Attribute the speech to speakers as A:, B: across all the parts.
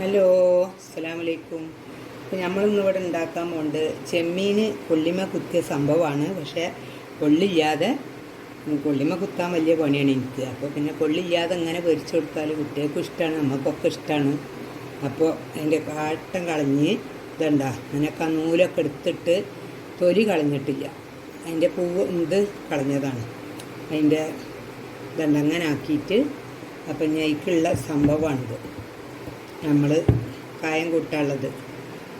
A: Hello അസ്സാം വലൈക്കും നമ്മളിന്ന് ഇവിടെ ഉണ്ടാക്കാൻ പോകുന്നത് ചെമ്മീൻ കൊള്ളിമ കുത്തിയ സംഭവമാണ്. പക്ഷേ കൊള്ളില്ലാതെ കൊള്ളിമ കുത്താൻ വലിയ പണിയാണ് എനിക്ക്. അപ്പോൾ പിന്നെ കൊള്ളില്ലാതെ അങ്ങനെ പൊരിച്ചു കൊടുത്താൽ കുട്ടികൾക്കും ഇഷ്ടമാണ് നമുക്കൊക്കെ ഇഷ്ടമാണ് അപ്പോൾ അതിന്റെ കാട്ടം കളഞ്ഞ് ഇതണ്ട അതിനൊക്കെ ആ നൂലൊക്കെ എടുത്തിട്ട് തൊലി കളഞ്ഞിട്ടില്ല. അതിന്റെ പൂവ് ഇത് കളഞ്ഞതാണ് അതിന്റെ ഇതണ്ട അങ്ങനെ ആക്കിയിട്ട് അപ്പം ഞയ്ക്കുള്ള സംഭവമാണിത്. നമ്മൾ കായം കൂട്ടാനുള്ളത്.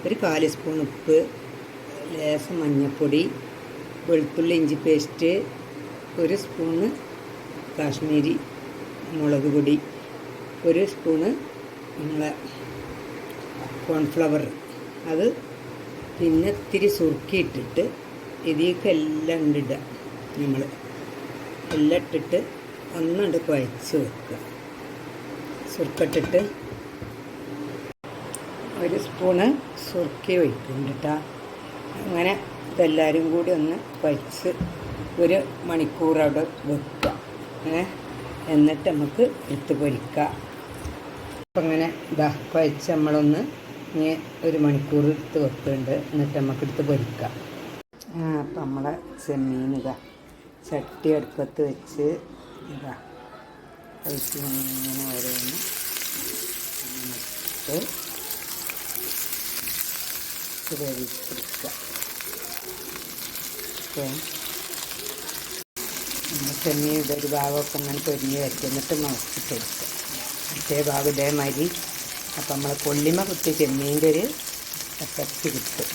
A: ഒരു കാൽ സ്പൂൺ ഉപ്പ് ലേശം മഞ്ഞൾപ്പൊടി വെളുത്തുള്ളി ഇഞ്ചി പേസ്റ്റ് ഒരു സ്പൂണ് കാശ്മീരി മുളക് പൊടി ഒരു സ്പൂണ് നമ്മളെ കോൺഫ്ലവർ. അത് പിന്നെ ഇത്തിരി സുറുക്കിയിട്ടിട്ട് ഇതിലേക്ക് എല്ലാം ഇടുക നമ്മൾ എല്ലാം ഇട്ടിട്ട് ഒന്നുണ്ട് കുഴച്ച് വെക്കുക സുറുക്കിട്ടിട്ട് ഒരു സ്പൂണ് സുർക്കി ഒഴിക്കുന്നുണ്ട് കേട്ടോ അങ്ങനെ ഇതെല്ലാവരും കൂടി ഒന്ന് വച്ച് ഒരു മണിക്കൂർ അവിടെ വെക്കുക. ഏ എന്നിട്ട് നമുക്ക് എടുത്ത് പൊരിക്കാം അപ്പം അങ്ങനെ ഇതാ കുഴച്ച് നമ്മളൊന്ന് ഇനി ഒരു മണിക്കൂർ എടുത്ത് വെക്കുന്നുണ്ട്. എന്നിട്ട് നമുക്ക് എടുത്ത് പൊരിക്കാം. ആ അപ്പം നമ്മളെ ചെമ്മീൻ ഇതാ ചട്ടി അടുപ്പത്ത് വെച്ച് ഇതാ കഴിച്ച് ഇങ്ങനെ ഓരോന്ന് ഇട്ട് ചെമ്മീന്റെ ഒരു ഭാഗമൊക്കെ അങ്ങനെ പൊരിഞ്ഞ് വരയ്ക്കുക എന്നിട്ട് മറച്ചിട്ടെടുക്കുക മറ്റേ ഭാഗം ഇതേമാതിരി. അപ്പം നമ്മൾ കൊള്ളിമ കുത്തി ചെമ്മീന്റെ ഒരു എഫക്റ്റ് കിട്ടും.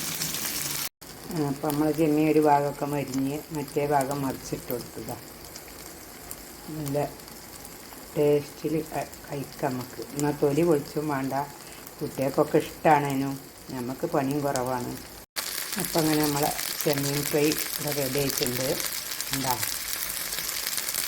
A: അപ്പം നമ്മൾ ചെമ്മീൻ ഒരു ഭാഗമൊക്കെ മരിഞ്ഞ് മറ്റേ ഭാഗം മറിച്ചിട്ട് കൊടുക്കുക. നല്ല ടേസ്റ്റിൽ കഴിക്കാം നമുക്ക്. എന്നാൽ തൊലി പൊളിച്ചും വേണ്ട. കുട്ടികൾക്കൊക്കെ ഇഷ്ടമാണ് അതിനും. നമുക്ക് പണിയും കുറവാണ്. അപ്പം അങ്ങനെ നമ്മളെ ചെമ്മീൻ ഫ്രൈ ഇവിടെ റെഡി ആയിട്ടുണ്ട്. എന്താ?